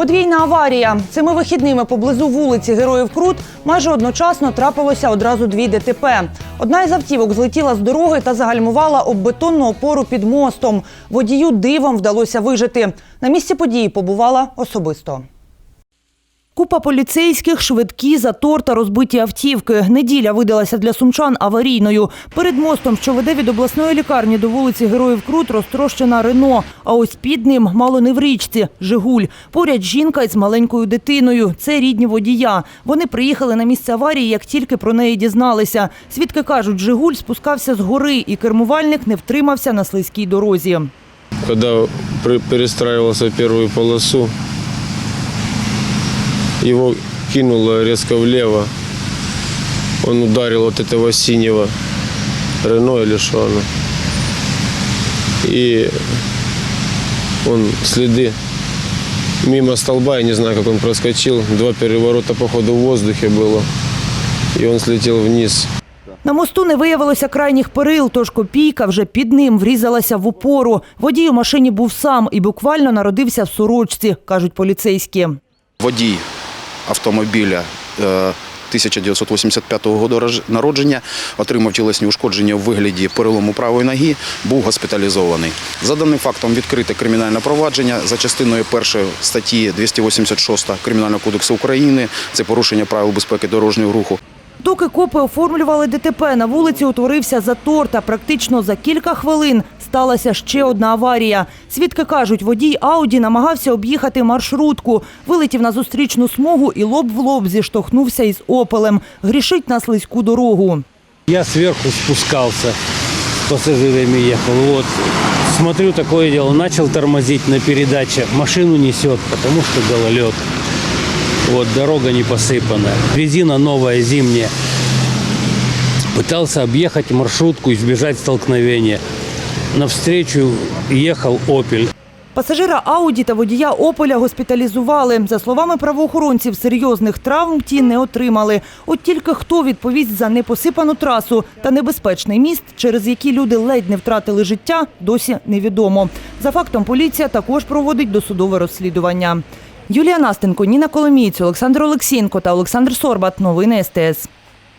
Подвійна аварія. Цими вихідними поблизу вулиці Героїв Крут майже одночасно трапилося одразу дві ДТП. Одна із автівок злетіла з дороги та загальмувала об бетонну опору під мостом. Водію дивом вдалося вижити. На місці події побувала особисто. Купа поліцейських, швидкі, затор та розбиті автівки. Неділя видалася для сумчан аварійною. Перед мостом, що веде від обласної лікарні до вулиці Героїв Крут, розтрощена Рено. А ось під ним мало не в річці Жигуль. Поряд жінка із маленькою дитиною. Це рідні водія. Вони приїхали на місце аварії, як тільки про неї дізналися. Свідки кажуть, Жигуль спускався з гори, і кермувальник не втримався на слизькій дорозі. Когда при- перестраивался в первую полосу, его кинуло резко влево. Он ударил от этого синего Рено или что оно. И он следы мимо столба, я не знаю, как он проскочил. Два переворота, походу, в воздухе было. И он слетел вниз. На мосту не виявилося крайніх перил, тож копійка вже під ним врізалася в опору. Водій у машині був сам і буквально народився в сорочці, кажуть поліцейські. водій автомобіля е, 1985 року рож- народження, отримав тілесні ушкодження в вигляді перелому правої ноги, був госпіталізований. За даним фактом відкрите кримінальне провадження за частиною першої статті 286 Кримінального кодексу України. Це порушення правил безпеки дорожнього руху. Доки копи оформлювали ДТП, на вулиці утворився затор та практично за кілька хвилин сталася ще одна аварія. Свідки кажуть, водій Ауді намагався об'їхати маршрутку, вилетів на зустрічну смугу і лоб в лоб зіштовхнувся із опелем. Грішить на слизьку дорогу. Я сверху спускался, с пассажирами ехал. Вот, смотрю, такое дело, начал тормозить на передаче, машину несет, потому что гололед. Вот, дорога не посыпанная, резина новая, зимняя. Пытался объехать маршрутку, избежать столкновения. Навстречу ехал «Опель». Пасажира Ауді та водія Ополя госпіталізували. За словами правоохоронців, серйозних травм ті не отримали. От тільки хто відповість за непосипану трасу та небезпечний міст, через який люди ледь не втратили життя, досі невідомо. За фактом, поліція також проводить досудове розслідування. Юлія Настенко, Ніна Коломійць, Олександр Олексієнко та Олександр Сорбат. Новини СТС.